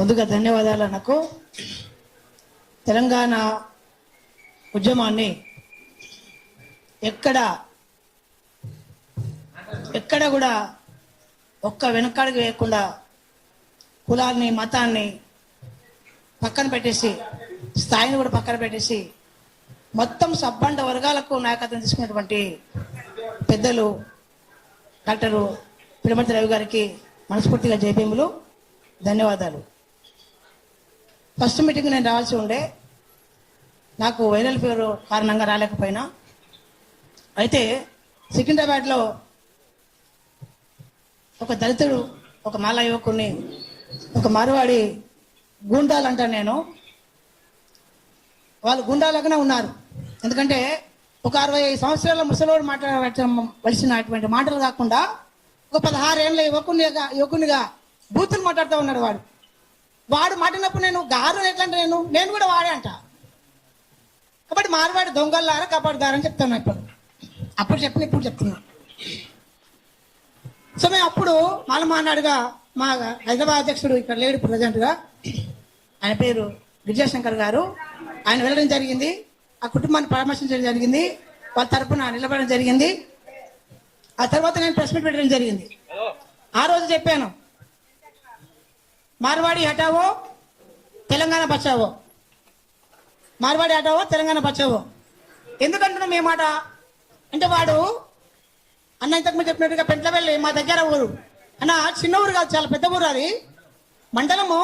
ముందుగా ధన్యవాదాలు నాకు తెలంగాణ ఉద్యమాన్ని ఎక్కడ ఎక్కడ కూడా ఒక్క వెనకాడికి వేయకుండా కులాన్ని మతాన్ని పక్కన పెట్టేసి స్థాయిని కూడా పక్కన పెట్టేసి మొత్తం సబ్బండ వర్గాలకు నాయకత్వం తీసుకున్నటువంటి పెద్దలు డాక్టరు పిడమతి రవి గారికి మనస్ఫూర్తిగా జయభీములు ధన్యవాదాలు. ఫస్ట్ మీటింగ్ నేను రావాల్సి ఉండే. నాకు వైరల్ ఫీవర్ కారణంగా రాలేకపోయినా. అయితే సికింద్రాబాద్లో ఒక దళితుడు ఒక మాల యువకుడిని ఒక మారువాడి గుండాలంటాను అంటాను నేను. వాళ్ళు గుండాలాగానే ఉన్నారు. ఎందుకంటే ఒక అరవై సంవత్సరాల ముసలోడు మాట్లాడవలసినటువంటి మాటలు కాకుండా ఒక పదహారేళ్ళ యువకునిగా యువకునిగా బూతులు మాట్లాడుతూ ఉన్నాడు వాడు. వాడు మాటినప్పుడు నేను గారు ఎట్లంటే నేను? నేను కూడా వాడే అంట. కాబట్టి మార్వాడి దొంగలారా కాపాడుదారని చెప్తాను ఇప్పుడు. అప్పుడు చెప్పిన ఇప్పుడు చెప్తున్నా. సో మేము అప్పుడు మాల మానాడుగా మా హైదరాబాద్ అధ్యక్షుడు ఇక్కడ లేడు ప్రజెంట్గా. ఆయన పేరు విజయశంకర్ గారు. ఆయన వెళ్ళడం జరిగింది. ఆ కుటుంబాన్ని పరామర్శించడం జరిగింది. వాళ్ళ తరపున నిలబడడం జరిగింది. ఆ తర్వాత నేను ప్రెస్ మీట్ పెట్టడం జరిగింది. ఆ రోజు చెప్పాను. మార్వాడి హటావో తెలంగాణ బచావో మార్వాడి హటావో తెలంగాణ బచావో ఎందుకంటున్నాం ఏ మాట? అంటే వాడు అన్న ఇంతకు చెప్పినట్టుగా పెంట్లవెల్లి మా దగ్గర ఊరు. అన్న చిన్న ఊరు కాదు చాలా పెద్ద ఊరు అది. మండలము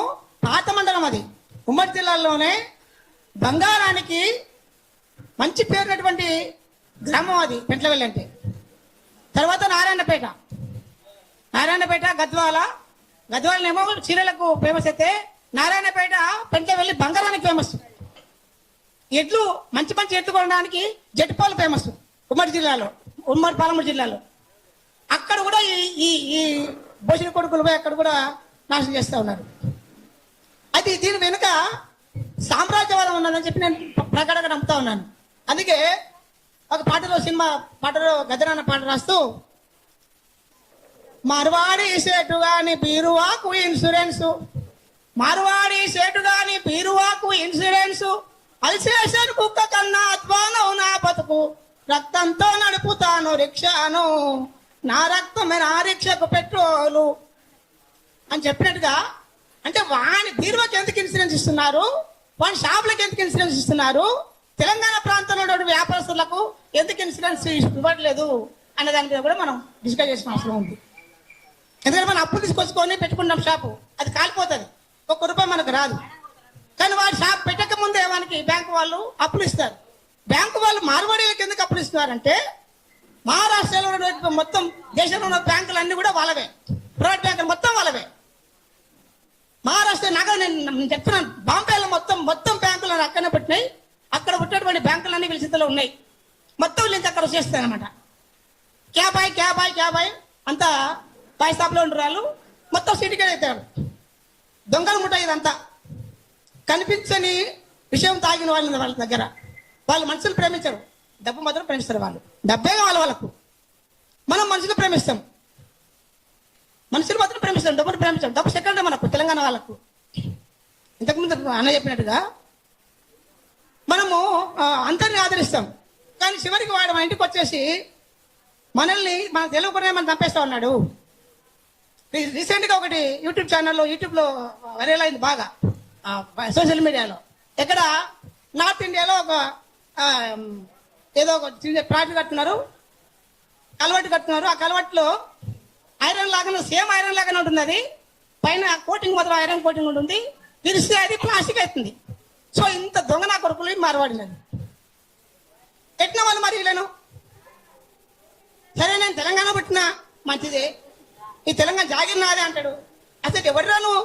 పాత మండలం అది. ఉమ్మడి జిల్లాలోనే బంగారానికి మంచి పేరునటువంటి గ్రామం అది పెంట్లవెల్లి అంటే. తర్వాత నారాయణపేట. నారాయణపేట గద్వాల గద్వాలనేమో చీరలకు ఫేమస్ అయితే నారాయణపేట పెంట్లవెల్లి బంగారానికి ఫేమస్ ఎడ్లు మంచి మంచి ఎడ్లు కొనడానికి జట్టుపాలు ఫేమస్ ఉమ్మడి జిల్లాలో ఉమ్మడి పాలమూరు జిల్లాలో. అక్కడ కూడా ఈ ఈ ఈ భోజన కొడుకులు పోయి అక్కడ కూడా నాశనం చేస్తూ ఉన్నారు. అయితే దీని వెనుక సామ్రాజ్యవాదం ఉన్నదని చెప్పి నేను ప్రకటన నమ్ముతా ఉన్నాను. అందుకే ఒక పాటలో సినిమా పాటలో గజరాన పాట రాస్తూ మార్వాడి సేటు గాని బీరువాకు ఇన్సూరెన్స్. మార్వాడి సేటు గాని బీరువాకు ఇన్సూరెన్స్. అల్సేషన్ కుక్క కన్నా అధ్వానం నా బతుకు. రక్తంతో నడుపుతాను రిక్షాను. నా రక్తమే నా రిక్షకు పెట్రోలు. అని చెప్పినట్టుగా అంటే వాని బీరువాకి ఎందుకు ఇన్సూరెన్స్ ఇస్తున్నారు? వాని షాపులకు ఎందుకు ఇన్సూరెన్స్ ఇస్తున్నారు? తెలంగాణ ప్రాంతంలో వ్యాపారస్తులకు ఎందుకు ఇన్సూరెన్స్ ఇవ్వట్లేదు? అనే దాని మీద కూడా మనం డిస్కస్ చేసిన అవసరం ఉంది. ఎందుకంటే మనం అప్పు తీసుకొచ్చుకొని పెట్టుకున్నాం షాపు అది కాలిపోతుంది. ఒక్క రూపాయి మనకు రాదు. కానీ వాడు షాప్ పెట్టక ముందే మనకి బ్యాంకు వాళ్ళు అప్పులు ఇస్తారు. బ్యాంకు వాళ్ళు మార్వాడీలకు ఎందుకు అప్పులు ఇస్తున్నారంటే మహారాష్ట్రలో ఉన్నటువంటి మొత్తం దేశంలో ఉన్న బ్యాంకులు అన్ని కూడా వాళ్ళవే. ప్రైవేట్ బ్యాంకులు మొత్తం వాళ్ళవే. మహారాష్ట్ర నగరం నేను చెప్తున్నాను. బాంబేలో మొత్తం మొత్తం బ్యాంకులు అక్కడనే పెట్టినాయి. అక్కడ ఉన్నటువంటి బ్యాంకులన్నీ వీళ్ళ స్థితిలో ఉన్నాయి. మొత్తం వీళ్ళు అక్కడ వచ్చేస్తాయి అనమాట క్యాబాయ్ క్యాబాయ్ క్యాబాయ్ అంతా పాయిస్తాపులో ఉండరు వాళ్ళు మొత్తం సిటీకే అవుతారు దొంగలు ముట్ట ఇదంతా. కనిపించని విషయం తాగిన వాళ్ళ వాళ్ళ దగ్గర. వాళ్ళు మనుషులు ప్రేమించరు. డబ్బు మాత్రం ప్రేమిస్తారు వాళ్ళు. డబ్బే కావాలి వాళ్ళకు. మనం మనుషులు ప్రేమిస్తాం. మనుషులు మాత్రం ప్రేమిస్తాం డబ్బును ప్రేమిస్తాం డబ్బు సెకండ్ మనకు తెలంగాణ వాళ్ళకు. ఇంతకుముందు అన్న చెప్పినట్టుగా మనము అందరిని ఆదరిస్తాం. కానీ చివరికి వాడు మన ఇంటికి వచ్చేసి మనల్ని మన తెలుగునే మనం చంపేస్తా ఉన్నాడు. రీసెంట్గా ఒకటి యూట్యూబ్ ఛానల్లో యూట్యూబ్లో వైరల్ అయింది బాగా. సోషల్ మీడియాలో. ఎక్కడ నార్త్ ఇండియాలో ఒక ఏదో ఒక చిన్న ప్లాట్ కట్టున్నారు. కలవట్టు కట్టున్నారు. ఆ కలవట్లో ఐరన్ లాగానే సేమ్ ఐరన్ లాగానే ఉంటుంది అది. పైన కోటింగ్ మాత్రం ఐరన్ కోటింగ్ ఉంటుంది. విరిస్తే అది ప్లాస్టిక్ అవుతుంది సో ఇంత దొంగ నా కొడుకులు మారవాడినది పెట్టిన వాళ్ళు మరి వీళ్ళను? సరే నేను తెలంగాణ పెట్టినా. మంచిదే. ఈ తెలంగాణ జాగిర్ నాదే అంటాడు. అసలు ఎవడురా నువ్వు?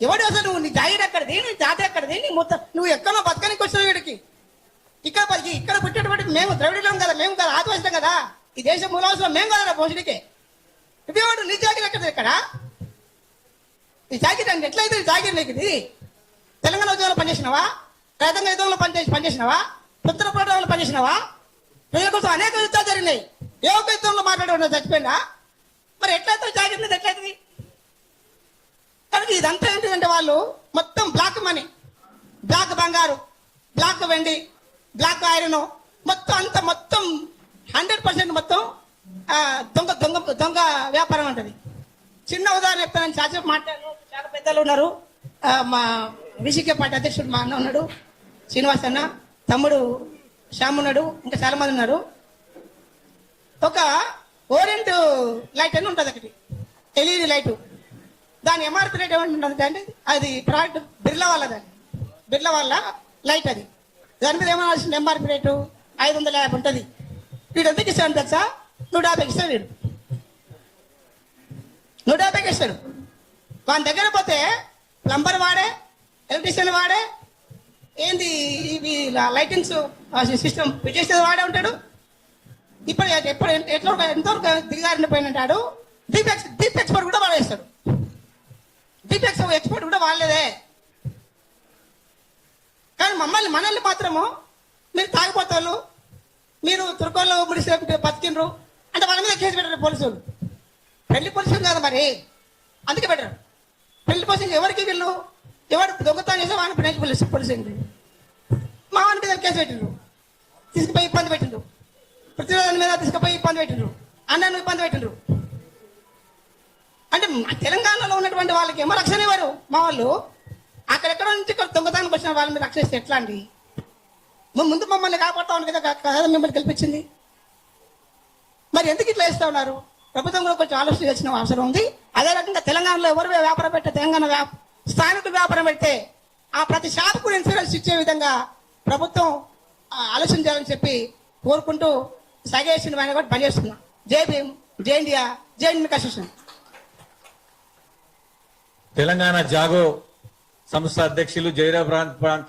ఎవడు అసలు నువ్వు? నీ జాగిర్ ఎక్కడది నీ జాతి ఎక్కడది నీ ముత్త నువ్వు ఎక్కడో బతకనికి వచ్చినావు వీడికి. ఇక్కడ బతికి ఇక్కడ పుట్టేటువంటి మేము ద్రవిడలం కదా మేము కదా ఆదివాసులం కదా. ఈ దేశం మూలవసరం మేము కదా భోజనికే ఇదేవాడు నీ జాగిర్ ఎక్కడ ఇక్కడ? ఈ జాగిర్ అంటే ఎట్లయితే ఈ జాగిర్ నీకు ఇది? తెలంగాణ ఉద్యోగంలో పనిచేసినావా? రైతాంగ యుద్ధంలో పనిచేసి పనిచేసినావా? పుత్ర పోరాటంలో పనిచేసినావా? ప్రజల కోసం అనేక యుద్ధాలు జరిగినాయి. ఏ ఒక్క యుద్ధంలో మాట్లాడే చచ్చిపోయినా మరి ఎట్లయితే జాగ్రత్త ఎట్లయితుంది? కనుక ఇదంతా ఏంటిదంటే వాళ్ళు మొత్తం బ్లాక్ మనీ బ్లాక్ బంగారు బ్లాక్ వెండి బ్లాక్ ఐరన్ మొత్తం అంతా మొత్తం హండ్రెడ్ పర్సెంట్ మొత్తం దొంగ దొంగ దొంగ వ్యాపారం ఉంటుంది చిన్న ఉదాహరణ చెప్తాను చాలా మాట్లాడారు చాలా పెద్దలు ఉన్నారు. మా విసికే పార్టీ అధ్యక్షుడు మా అన్న ఉన్నాడు శ్రీనివాస్ అన్న తమ్ముడు శ్యామ్ ఉన్నాడు ఇంకా చాలా మంది ఉన్నారు. ఒక ఓరెంట్ లైట్ అని ఉంటుంది ఒకటి. LED light. దాని ఎంఆర్పి రేట్ ఉంటుంది అంటే అది ప్రోడక్ట్ బిర్లా వాళ్ళది బిర్లా వాళ్ళ లైట్ అది. దాని మీద ఏమనాల్సింది ఎంఆర్పి రేటు? ఐదు వందల యాభై ఉంటుంది. వీడు ఎంతకి ఇస్తాడు తెలుసా? నూట యాభైకి ఇస్తాడు వీడు. నూట యాభైకి ఇస్తాడు. వాని దగ్గర పోతే ప్లంబర్ వాడే ఎలక్ట్రీషియన్ వాడే ఏంది ఇవి లైటింగ్స్ సిస్టమ్ చేసేది వాడే ఉంటాడు. ఇప్పుడు ఎప్పుడు ఎట్లా ఎంతవరకు దిగారిన పోయినంటాడు డీప్ డీప్ ఎక్స్పర్ట్ కూడా వాడేస్తాడు. డీప్ ఎక్స్పర్ట్ కూడా వాడలేదే. కానీ మమ్మల్ని మనల్ని మాత్రము మీరు తాగిపోతారు. మీరు తుర్కోళ్ళు ముడిసి బతికిండ్రు. అంటే వాళ్ళ మీద కేసు పెట్టారు పోలీసులు. పెళ్ళి పోలీసులు కాదు మరి. అందుకే పెట్టారు. పెళ్ళి పోలీసులు ఎవరికి వీళ్ళు? ఎవరు దొంగతనం చేసే వాడిని పెళ్ళి పోలీసు పోలీసు మా వాని మీద కేసు పెట్టిండ్రు. తీసుకుపోయి ఇబ్బంది పెట్టిండ్రు. పృథ్వీరాజు మీద తీసుకుపోయి ఇబ్బంది పెట్టిండ్రు. అన్నను ఇబ్బంది పెట్టిండ్రు. అంటే మా తెలంగాణలో ఉన్నటువంటి వాళ్ళకి ఏమో రక్షణ ఇవ్వరు మా వాళ్ళు. అక్కడెక్కడ నుంచి ఇక్కడ దొంగతనానికి వచ్చిన వాళ్ళ మీద రక్షిస్తే ఎట్లా అండి? ముందు మమ్మల్ని కాపాడుతామని కదా కదా మిమ్మల్ని కల్పించింది మరి ఎందుకు ఇట్లా వేస్తూ ఉన్నారు? ప్రభుత్వం కూడా కొంచెం ఆలోచన చేసిన అవసరం ఉంది. అదే రకంగా తెలంగాణలో ఎవరు వ్యాపారం పెట్టే తెలంగాణ స్థానికులు వ్యాపారం పెడితే ఆ ప్రతి షాపుకు ఇన్సూరెన్స్ ఇచ్చే విధంగా ప్రభుత్వం ఆ, ఆలోచన చేయాలని చెప్పి కోరుకుంటూ సగేసిన పైన కూడా పనిచేస్తున్నా. జై భీమ్ జై ఇండియా జై కన్స్టిట్యూషన్. తెలంగాణ జాగో సంస్థ అధ్యక్షులు జైరా ప్రాంత